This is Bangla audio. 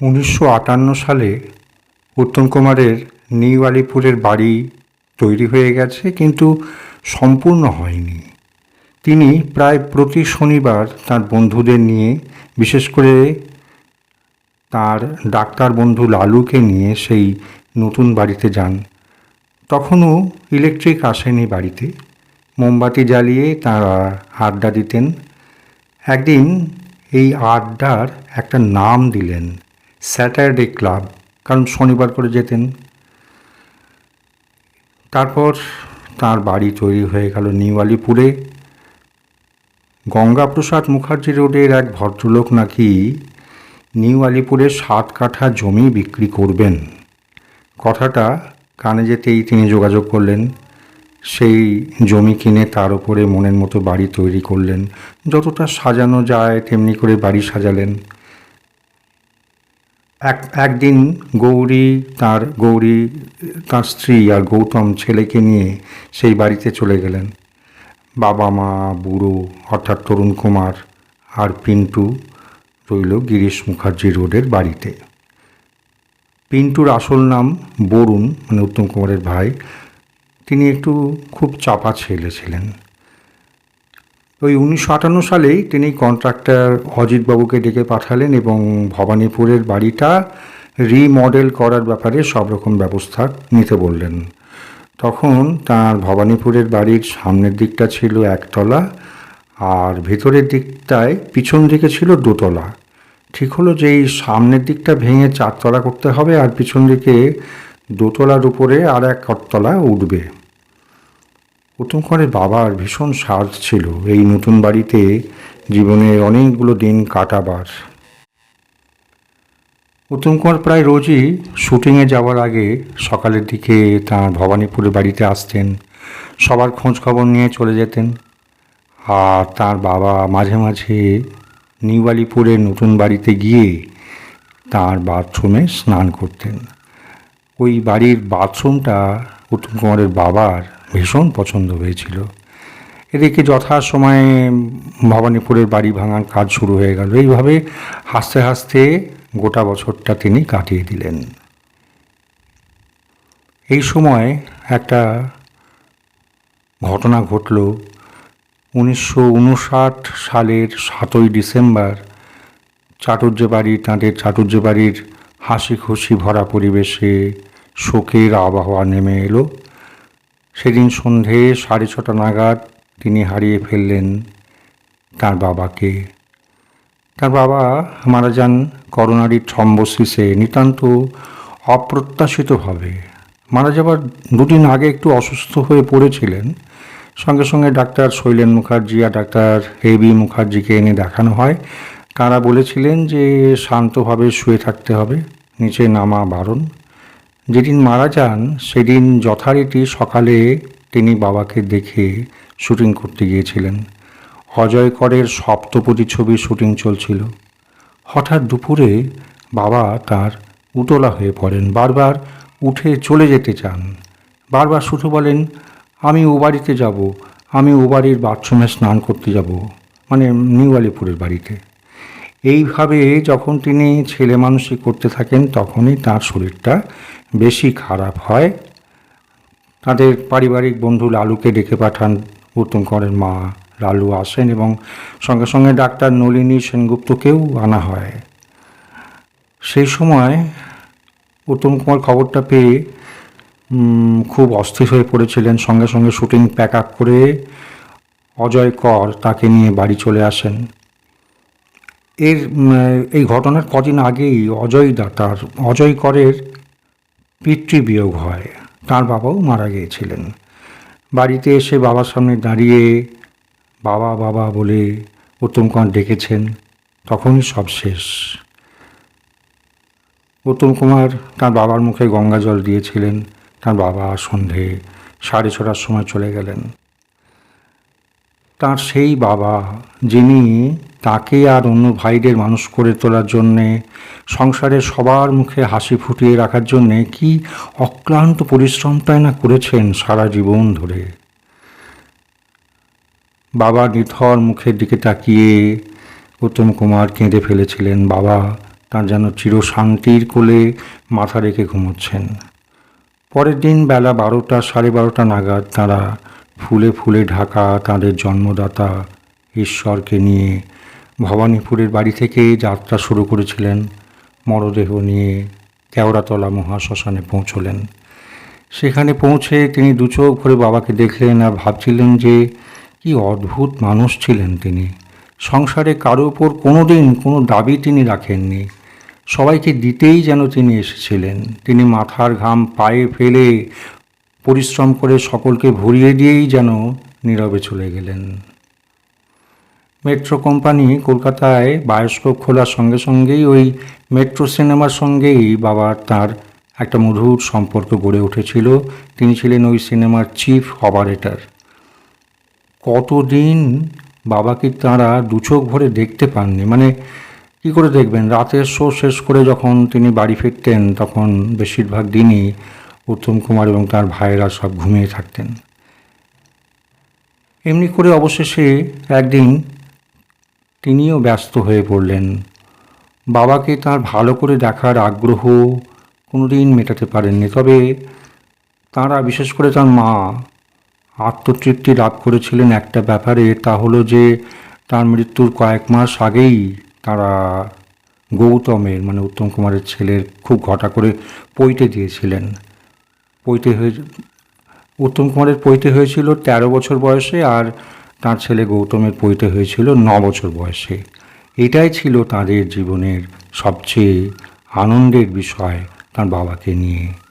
উনিশশো আটান্ন সালে উত্তম কুমারের নিউ আলিপুরের বাড়ি তৈরি হয়ে গেছে, কিন্তু সম্পূর্ণ হয়নি। তিনি প্রায় প্রতি শনিবার তার বন্ধুদের নিয়ে, বিশেষ করে তার ডাক্তার বন্ধু লালুকে নিয়ে সেই নতুন বাড়িতে যান। তখনও ইলেকট্রিক আসেনি বাড়িতে। মোমবাতি জ্বালিয়ে তারা আড্ডা দিতেন। একদিন এই আড্ডার একটা নাম দিলেন। স্যাটারডে ক্লাব, কারণ শনিবার করে যেতেন। তারপর তার বাড়ি তৈরি হয়ে গেল নিউ আলিপুরে গঙ্গাপ্রসাদ মুখার্জি রোডের এক ভদ্রলোক নাকি নিউ আলিপুরে সাত কাঠা জমি বিক্রি করবেন। কথাটা কানে যেতেই তিনি যোগাযোগ করলেন। সেই জমি কিনে তার উপরে মনের মতো বাড়ি তৈরি করলেন। যতটা সাজানো যায়, তেমনি করে বাড়ি সাজালেন। এক, একদিন গৌরী তার গৌরী তার স্ত্রী আর গৌতম ছেলেকে নিয়ে সেই বাড়িতে চলে গেলেন। বাবা মা, বুড়ো, অর্থাৎ তরুণ কুমার আর পিন্টু রইল গিরিশ মুখার্জি রোডের বাড়িতে। পিন্টুর আসল নাম বরুণ মানে উত্তম কুমারের ভাই। তিনি একটু খুব চাপা ছেলে ছিলেন। ওই উনিশশো আটান্ন সালেই তিনি কন্ট্রাক্টর অজিতবাবুকে ডেকে পাঠালেন এবং ভবানীপুরের বাড়িটা রিমডেল করার ব্যাপারে সব রকম ব্যবস্থা নিতে বললেন। তখন তার ভবানীপুরের বাড়ির সামনের দিকটা ছিল একতলা আর ভেতরের দিকটায় পিছন দিকে ছিল দোতলা। ঠিক হলো যে এই সামনের দিকটা ভেঙে চারতলা করতে হবে আর পিছন দিকে দোতলার উপরে আর এক তলা উঠবে। উত্তম কুমারের বাবার ভীষণ সাজ ছিল এই নতুন বাড়িতে জীবনের অনেকগুলো দিন কাটাবার। উত্তম কুমার প্রায় রোজই শুটিংয়ে যাওয়ার আগে সকালের দিকে তার ভবানীপুরের বাড়িতে আসতেন, সবার খোঁজ খবর নিয়ে চলে যেতেন আর তার বাবা মাঝে মাঝে নিউ আলিপুরের নতুন বাড়িতে গিয়ে তার বাথরুমে স্নান করতেন। ওই বাড়ির বাথরুমটা উত্তম কুমারের বাবার ভীষণ পছন্দ হয়েছিল। এদিকে যথাসময়ে ভবানীপুরের বাড়ি ভাঙার কাজ শুরু হয়ে গেল। এইভাবে হাসতে হাসতে গোটা বছরটা তিনি কাটিয়ে দিলেন। এই সময় একটা ঘটনা ঘটল। উনিশশো উনষাট সালের সাতই ডিসেম্বর চাটুর্য বাড়ি তাঁদের চাটুর্য বাড়ির হাসি খুশি ভরা পরিবেশে শোকের আবহাওয়া নেমে এলো। সেদিন সন্ধে সাড়ে ছটা নাগাদ তিনি হারিয়ে ফেললেন তার বাবাকে। তার বাবা মারা যান করোনারি থ্রম্বোসিসে নিতান্ত অপ্রত্যাশিতভাবে মারা যাবার দুদিন আগে একটু অসুস্থ হয়ে পড়েছিলেন। সঙ্গে সঙ্গে ডাক্তার শৈলেন মুখার্জি আর ডাক্তার এ বি মুখার্জিকে এনে দেখানো হয়। তারা বলেছিলেন যে শান্তভাবে শুয়ে থাকতে হবে, নিচে নামা বারণ। যেদিন মারা যান, সেদিন যথারীতি সকালে তিনি বাবাকে দেখে শুটিং করতে গিয়েছিলেন। অজয় করের সপ্তপদী ছবির শুটিং চলছিল। হঠাৎ দুপুরে বাবা তার উতলা হয়ে পড়েন, বারবার উঠে চলে যেতে চান। বারবার শুধু বলেন, আমি ও বাড়িতে যাব, আমি ও বাড়ির বাথরুমে স্নান করতে যাব। মানে নিউ আলিপুরের বাড়িতে। এইভাবে যখন তিনি ছেলে মানুষই করতে থাকেন, তখনই তার শরীরটা বেশি খারাপ হয়। তাদের পারিবারিক বন্ধু লালুকে ডেকে পাঠান উত্তম করেন মা, লালু আসেন এবং সঙ্গে সঙ্গে ডাক্তার নলিনী সেনগুপ্তকেও আনা হয়। সেই সময় উত্তম কুমার খবরটা পেয়ে খুব অস্থির হয়ে পড়েছিলেন। সঙ্গে সঙ্গে শুটিং প্যাক আপ করে অজয় কর তাকে নিয়ে বাড়ি চলে আসেন। এর এই ঘটনার কদিন আগেই অজয় দা তার, অজয় করের পিতৃবিয়োগ হয়। তার বাবাও মারা গিয়েছিলেন। বাড়িতে এসে বাবার সামনে দাঁড়িয়ে বাবা বাবা বলে উত্তম কুমার ডেকেছেন তখনই সব শেষ। উত্তম কুমার তার বাবার মুখে গঙ্গা জল দিয়েছিলেন। তার বাবা সন্ধে সাড়ে ছটার সময় চলে গেলেন। তার সেই বাবা, যিনি তাকে আর অন্য ভাইদের মানুষ করে তোলার জন্যে, সংসারে সবার মুখে হাসি ফুটিয়ে রাখার জন্যে কি অক্লান্ত পরিশ্রমটাই না করেছেন সারা জীবন ধরে? বাবা নিথর মুখের দিকে তাকিয়ে উত্তম কুমার কেঁদে ফেলেছিলেন। বাবা তার যেন চিরশান্তির কোলে মাথা রেখে ঘুমোচ্ছেন। পরের দিন বেলা বারোটা সাড়ে বারোটা নাগাদ তারা ফুলে ফুলে ঢাকা তাদের জন্মদাতা ঈশ্বরকে নিয়ে ভবানীপুরের বাড়ি থেকে যাত্রা শুরু করেছিলেন। মরদেহ নিয়ে কেওড়াতলা মহাশ্মশানে পৌঁছলেন। সেখানে পৌঁছে তিনি দু চোখ ভরে বাবাকে দেখলেন আর ভাবছিলেন যে কি অদ্ভুত মানুষ ছিলেন তিনি। সংসারে কারও ওপর কোনো দিন কোনো দাবি তিনি রাখেননি। সবাইকে দিতেই যেন তিনি এসেছিলেন। তিনি মাথার ঘাম পায়ে ফেলে পরিশ্রম করে সকলকে ভরিয়ে দিয়েই যেন নীরবে চলে গেলেন। মেট্রো কোম্পানি কলকাতায় বায়োস্কোপ খোলার সঙ্গে সঙ্গেই ওই মেট্রো সিনেমার সঙ্গেই বাবার তার একটা মধুর সম্পর্ক গড়ে উঠেছিল। তিনি ছিলেন ওই সিনেমার চিফ অপারেটর। কতদিন বাবাকে তাঁরা দুচোখ ভরে দেখতে পাননি? মানে কি করে দেখবেন? রাতের শো শেষ করে যখন তিনি বাড়ি ফিরতেন, তখন বেশিরভাগ দিনই উত্তম কুমার এবং তার ভাইয়েরা সব ঘুমিয়ে থাকতেন। এমনি করে অবশেষে একদিন তিনিও ব্যস্ত হয়ে পড়লেন। বাবাকে তার ভালো করে দেখার আগ্রহ কোনোদিন মেটাতে পারেননি। তবে তাঁরা, বিশেষ করে তার মা, আত্মতৃপ্তি লাভ করেছিলেন একটা ব্যাপারে, তা হলো যে তার মৃত্যুর কয়েক মাস আগেই তারা গৌতমের মানে উত্তম কুমারের ছেলের খুব ঘটা করে পৈতে দিয়েছিলেন। পৈতে হয়ে উত্তম কুমারের পৈতে হয়েছিল তেরো বছর বয়সে আর তার ছেলে গৌতমের পৈতে হয়েছিল ন বছর বয়সে। এটাই ছিল তাদের জীবনের সবচেয়ে আনন্দের বিষয় তার বাবাকে নিয়ে।